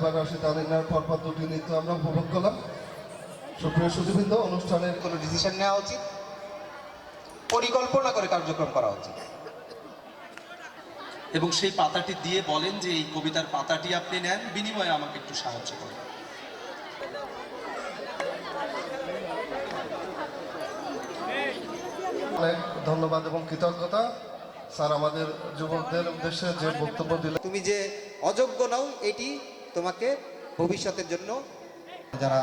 এবার আসি তারিনার পরপর দুটি নৃত্য আমরা উপভোগ করলাম। সুপ্রিয় সুদীবৃন্দ অনুষ্ঠানের কোনো ডিসিশন নেওয়া উচিত? পরিকল্পনা করে কার্যক্রম করা উচিত। এবং সেই পাতাটি দিয়ে বলেন যে এই কবিতার পাতাটি আপনি নেন বিনিময়ে আমাকে একটু সাহায্য করেন। অনেক ধন্যবাদ এবং কৃতজ্ঞতা। স্যার আমাদের যুবকদের উদ্দেশ্যে যে বক্তব্য দিলেন তুমি যে অযোগ্য নও এটি তোমাকে ভবিষ্যতের জন্য যারা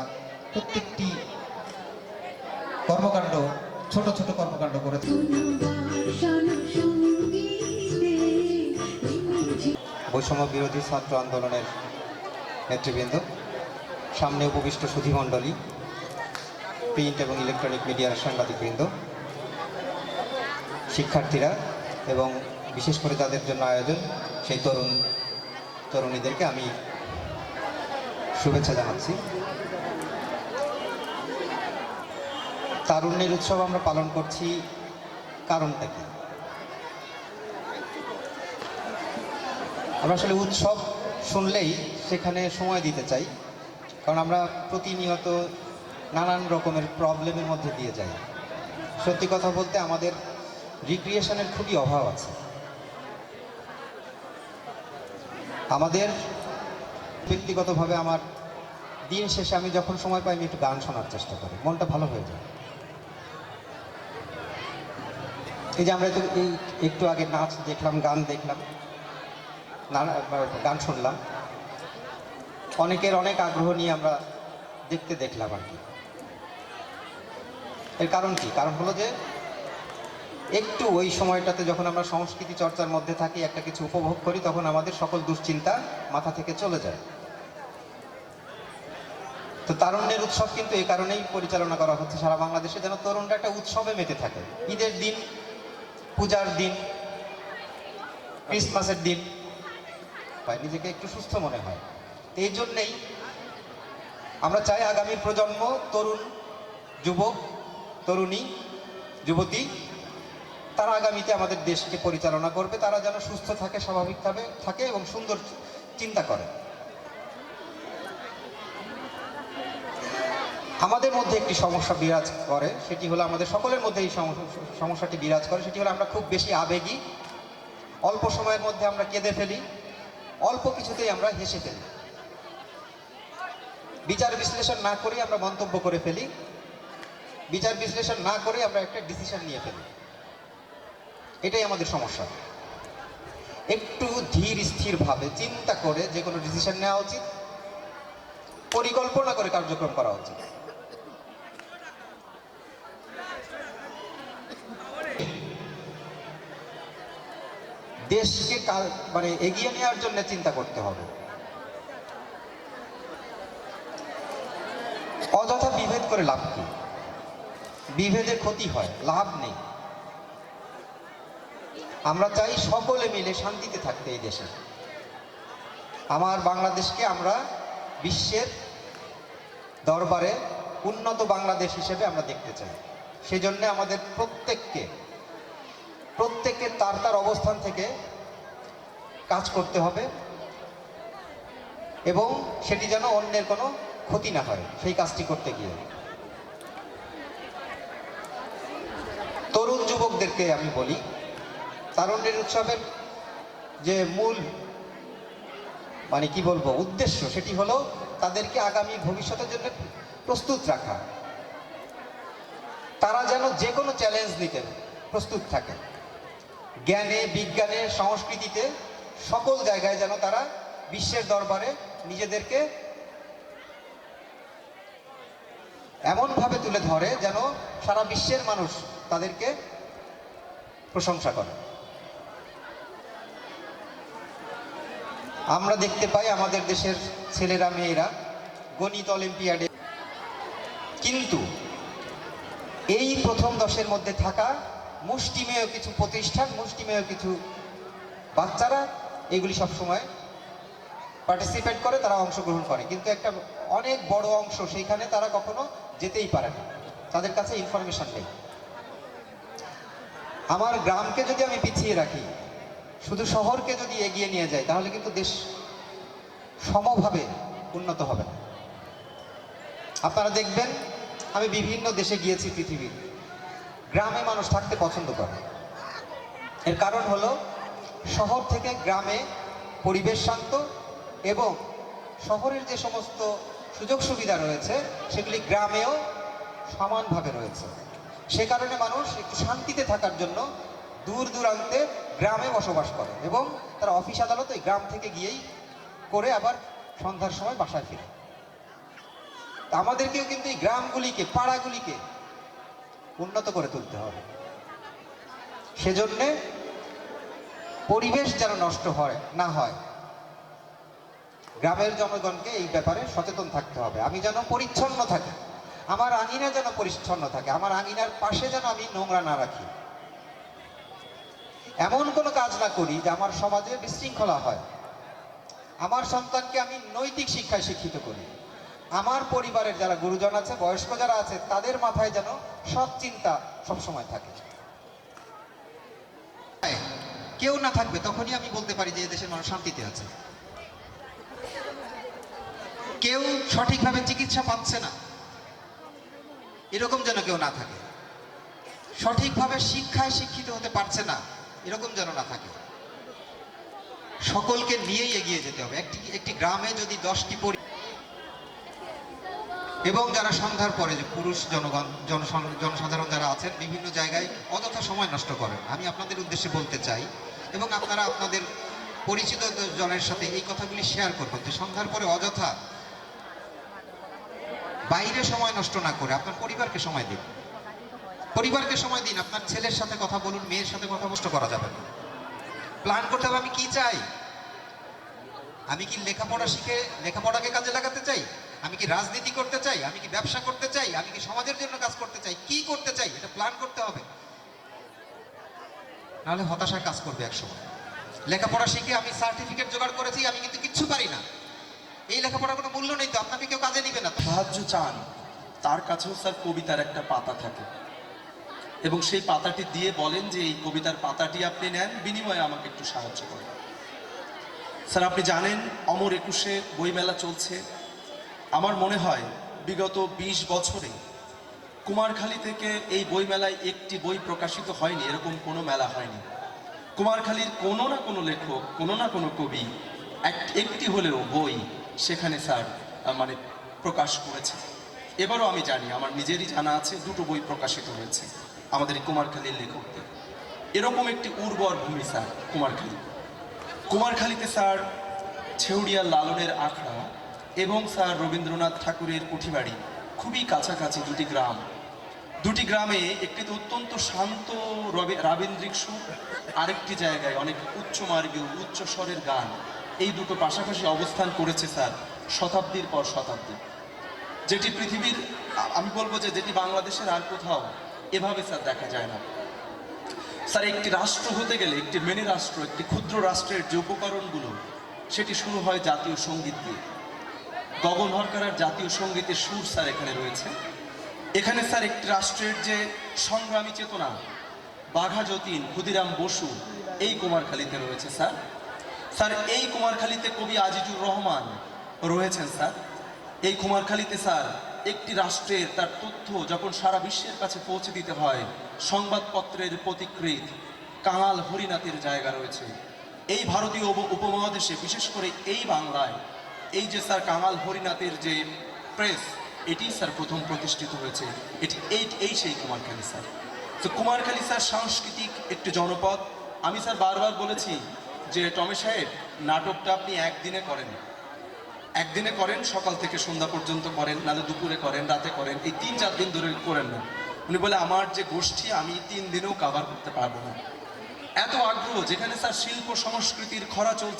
প্রত্যেকটি কর্মকাণ্ড, ছোট ছোট কর্মকাণ্ড করেছে বৈষম্য বিরোধী ছাত্র আন্দোলনের নেতৃবৃন্দ, সামনে উপবিষ্ট সুধীমণ্ডলী প্রিন্ট এবং ইলেকট্রনিক মিডিয়ার সাংবাদিকবৃন্দ, শিক্ষার্থীরা এবং বিশেষ করে তাদের জন্য আয়োজন, সেই তরুণ, তরুণীদেরকে আমি শুভেচ্ছা জানাচ্ছি। তারুণ্যের উৎসব আমরা পালন করছি, কারণটা কি? আমরা আসলে উৎসব শুনলেই সেখানে সময় দিতে চাই, কারণ আমরা প্রতিনিয়ত নানান রকমের প্রবলেমের মধ্যে দিয়ে যাই। সত্যি কথা বলতে আমাদের রিক্রিয়েশনের খুবই অভাব আছে। আমাদের ব্যক্তিগতভাবে আমার দিন শেষে আমি যখন সময় পাই, আমি একটু গান শোনার চেষ্টা করি। মনটা ভালো হয়ে যায়। এই যে আমরা এই একটু আগে নাচ দেখলাম, গান দেখলাম গান শুনলাম। অনেকের অনেক আগ্রহ নিয়ে আমরা দেখতে দেখলাম আর কি। এর কারণ কি? কারণ হলো যে একটু ওই সময়টাতে যখন আমরা সংস্কৃতি চর্চার মধ্যে থাকি, একটা কিছু উপভোগ করি, তখন আমাদের সকল দুশ্চিন্তা মাথা থেকে চলে যায়। তো তারুণ্যের উৎসব কিন্তু এই কারণেই পরিচালনা করা হচ্ছে সারা বাংলাদেশে, যেন তরুণরা একটা উৎসবে মেতে থাকে। ঈদের দিন, পূজার দিন, ক্রিসমাসের দিন হয় নিজেকে একটু সুস্থ মনে হয়। এই জন্যেই আমরা চাই আগামী প্রজন্ম, তরুণ, যুবক, তরুণী, যুবতী, তারা আগামীতে আমাদের দেশকে পরিচালনা করবে, তারা যেন সুস্থ থাকে, স্বাভাবিকভাবে থাকে এবং সুন্দর চিন্তা করে। আমাদের মধ্যে একটি সমস্যা বিরাজ করে, সেটি হলো আমাদের সকলের মধ্যে এই সমস্যা- সমস্যাটি বিরাজ করে, সেটি হলো আমরা খুব বেশি আবেগী। অল্প সময়ের মধ্যে আমরা কেঁদে ফেলি, অল্প কিছুতেই আমরা হেসে ফেলি। বিচার বিশ্লেষণ না করে আমরা মন্তব্য করে ফেলি, বিচার বিশ্লেষণ না করে আমরা একটা ডিসিশন নিয়ে ফেলি। এটাই আমাদের সমস্যা। একটু ধীর স্থিরভাবে চিন্তা করে যে কোনো ডিসিশন নেওয়া উচিত, পরিকল্পনা করে কার্যক্রম করা উচিত। দেশকে কাল- মানে এগিয়ে নেওয়ার জন্য চিন্তা করতে হবে। অযথা বিভেদ করে লাভ কি? বিভেদে ক্ষতি হয়, লাভ নেই। আমরা চাই সকলে মিলে শান্তিতে থাকতে এই দেশে। আমার বাংলাদেশকে আমরা বিশ্বের দরবারে উন্নত বাংলাদেশ হিসেবে আমরা দেখতে চাই। সেজন্য আমাদের প্রত্যেককে প্রত্যেকের তার তার অবস্থান থেকে কাজ করতে হবে এবং সেটি যেন অন্যের কোনো ক্ষতি না হয় সেই কাজটি করতে গিয়ে। তরুণ যুবকদেরকে আমি বলি, তারুণ্যের উৎসবের যে মূল মানে কি বলব, উদ্দেশ্য সেটি হলো তাদেরকে আগামী ভবিষ্যতের জন্য প্রস্তুত রাখা। তারা যেন যে কোনো চ্যালেঞ্জ নিতে প্রস্তুত থাকে। জ্ঞানে, বিজ্ঞানে, সংস্কৃতিতে সকল জায়গায় যেন তারা বিশ্বের দরবারে নিজেদেরকে এমনভাবে তুলে ধরে যেন সারা বিশ্বের মানুষ তাদেরকে প্রশংসা করে। আমরা দেখতে পাই আমাদের দেশের ছেলেরা, মেয়েরা গণিত অলিম্পিয়াডে। কিন্তু এই প্রথম দশের মধ্যে থাকা মুষ্টিমেয় কিছু প্রতিষ্ঠান, মুষ্টিমেয় কিছু বাচ্চারা এগুলি সব সময় পার্টিসিপেট করে, তারা অংশগ্রহণ করে। কিন্তু একটা অনেক বড় অংশ সেইখানে তারা কখনো যেতেই পারে না। তাদের কাছে ইনফরমেশন নেই। আমার গ্রামকে যদি আমি পিছিয়ে রাখি, শুধু শহরকে যদি এগিয়ে নিয়ে যাই, তাহলে কিন্তু দেশ সমভাবে উন্নত হবে আপনারা দেখবেন, আমি বিভিন্ন দেশে গিয়েছি পৃথিবীর। গ্রামে মানুষ থাকতে পছন্দ করে। এর কারণ হলো, শহর থেকে গ্রামে পরিবেশ শান্ত এবং শহরের যে সমস্ত সুযোগ সুবিধা রয়েছে, সেগুলি গ্রামেও সমানভাবে রয়েছে। সে কারণে মানুষ একটু শান্তিতে থাকার জন্য দূর দূরান্তে গ্রামে বসবাস করে এবং তারা অফিস আদালত ওই গ্রাম থেকে গিয়েই করে আবার সন্ধ্যার সময় বাসায় ফিরে। আমাদেরকেও কিন্তু এই গ্রামগুলিকে, পাড়াগুলিকে উন্নত করে তুলতে হবে। সেজন্যে পরিবেশ যেন নষ্ট হয়, না হয়, গ্রামের জনগণকে এই ব্যাপারে সচেতন থাকতে হবে। আমি যেন পরিচ্ছন্ন থাকি, আমার আঙিনা যেন পরিচ্ছন্ন থাকে, আমার আঙিনার পাশে যেন আমি নোংরা না রাখি। এমন কোনো কাজ না করি যে আমার সমাজে বিশৃঙ্খলা হয়। আমার সন্তানকে আমি নৈতিক শিক্ষায় শিক্ষিত করি। আমার পরিবারের যারা গুরুজন আছে, বয়স্ক যারা আছে, তাদের মাথায় যেন সব চিন্তা সবসময় থাকে। কেউ না থাকবে, তখনই আমি বলতে পারি যে দেশের মানুষ শান্তিতে আছে। কেউ সঠিকভাবে চিকিৎসা পাচ্ছে না। এরকম যেন কেউ না থাকে। সঠিকভাবে শিক্ষায় শিক্ষিত হতে পারছে না, এরকম যেন না থাকে। সকলকে নিয়েই এগিয়ে যেতে হবে। একটি একটি গ্রামে যদি দশটি পরি এবং যারা সন্ধ্যার পরে যে পুরুষ জনগণ, জনসং- জনসাধারণ যারা আছেন, বিভিন্ন জায়গায় অযথা সময় নষ্ট করেন। আমি আপনাদের উদ্দেশ্যে বলতে চাই, এবং আপনারা আপনাদের পরিচিত জনের সাথে এই কথাগুলি শেয়ার করবেন যে সন্ধ্যার পরে অযথা বাইরে সময় নষ্ট না করে আপনার পরিবারকে সময় দিন। পরিবারকে সময় দিন, আপনার ছেলের সাথে কথা বলুন, মেয়ের সাথে কথা নষ্ট করা যাবে না। প্ল্যান করতে হবে আমি কি চাই? আমি কি লেখাপড়া শিখে, লেখাপড়াকে কাজে লাগাতে চাই? আমি কি রাজনীতি করতে চাই? আমি কি ব্যবসা করতে চাই? আমি কি সমাজের জন্য কাজ করতে চাই? কি করতে চাই? এটা প্ল্যান করতে হবে। নাহলে হতাশার কাজ করবে একসময়। লেখাপড়া শিখে আমি সার্টিফিকেট জোগাড় করেছি, আমি কিন্তু কিচ্ছু পারি না। এই লেখাপড়ার কোনো মূল্য নেই তো, আপনাকে কেউ কাজে নিবে না সাহায্য চান। তার কাছেও স্যার কবিতার একটা পাতা থাকে। এবং সেই পাতাটি দিয়ে বলেন যে, এই কবিতার পাতাটি আপনি নেন, বিনিময়ে আমাকে একটু সাহায্য করেন। স্যার, আপনি জানেন, অমর একুশে বইমেলা চলছে। আমার মনে হয় বিগত ২০ বছরে কুমারখালী থেকে এই বইমেলায় একটি বই প্রকাশিত হয়নি, এরকম কোনো মেলা হয়নি। কুমারখালীর কোনো না কোনো লেখক, কোনো না কোনো কবি একটি হলেও বই সেখানে স্যার মানে প্রকাশ করেছে। এবারও আমি জানি, আমার নিজেরই জানা আছে, দুটো বই প্রকাশিত হয়েছে আমাদের কুমারখালীর লেখকদের। এরকম একটি উর্বর ভূমি স্যার কুমারখালী। কুমারখালীতে স্যার ছেউড়িয়া লালনের আখড়া এবং স্যার রবীন্দ্রনাথ ঠাকুরের কুঠিবাড়ি, খুবই কাছাকাছি দুটি গ্রাম। দুটি গ্রামে একটিতে অত্যন্ত শান্ত রবে- রাবীন্দ্রিক সুর, আরেকটি জায়গায় অনেক উচ্চ মার্গীয় উচ্চ স্বরের গান। এই দুটো পাশাপাশি অবস্থান করেছে স্যার শতাব্দীর পর শতাব্দী। যেটি পৃথিবীর আমি বলব যে যেটি বাংলাদেশের আর কোথাও এভাবে স্যার দেখা যায় না। স্যার, একটি রাষ্ট্র হতে গেলে, একটি মেনে রাষ্ট্র, একটি ক্ষুদ্র রাষ্ট্রের যে উপকরণগুলো, সেটি শুরু হয় জাতীয় সংগীত দিয়ে। গগন হরকার জাতীয় সঙ্গীতের সুর স্যার এখানে রয়েছে। এখানে স্যার একটি রাষ্ট্রের যে সংগ্রামী চেতনা, বাঘা যতীন, ক্ষুদিরাম বসু, এই কুমারখালীতে রয়েছে স্যার। স্যার, এই কুমারখালীতে কবি আজিজুর রহমান রয়েছেন স্যার। এই কুমারখালীতে স্যার একটি রাষ্ট্রের তার তথ্য যখন সারা বিশ্বের কাছে পৌঁছে দিতে হয়, সংবাদপত্রের প্রতিকৃত কাঙাল হরিনাথের জায়গা রয়েছে। এই ভারতীয় উপমহাদেশে, বিশেষ করে এই বাংলায় এই যে স্যার কাঙাল হরিনাথের যে প্রেস, এটি স্যার প্রথম প্রতিষ্ঠিত হয়েছে। এটি এই এই সেই কুমারখালী, স্যার। তো কুমারখালী, স্যার, সাংস্কৃতিক একটি জনপদ। আমি, স্যার, বারবার বলেছি যে টমে সাহেব, নাটকটা আপনি একদিনে করেন। একদিনে করেন, সকাল থেকে সন্ধ্যা পর্যন্ত করেন, নাহলে দুপুরে করেন, রাতে করেন। এই তিন, চার দিন ধরে করেন না। উনি বলে, আমার যে গোষ্ঠী, আমি তিন দিনেও কাভার করতে পারব না। এত আগ্রহ যেখানে, স্যার, শিল্প সংস্কৃতির খরা চলছে।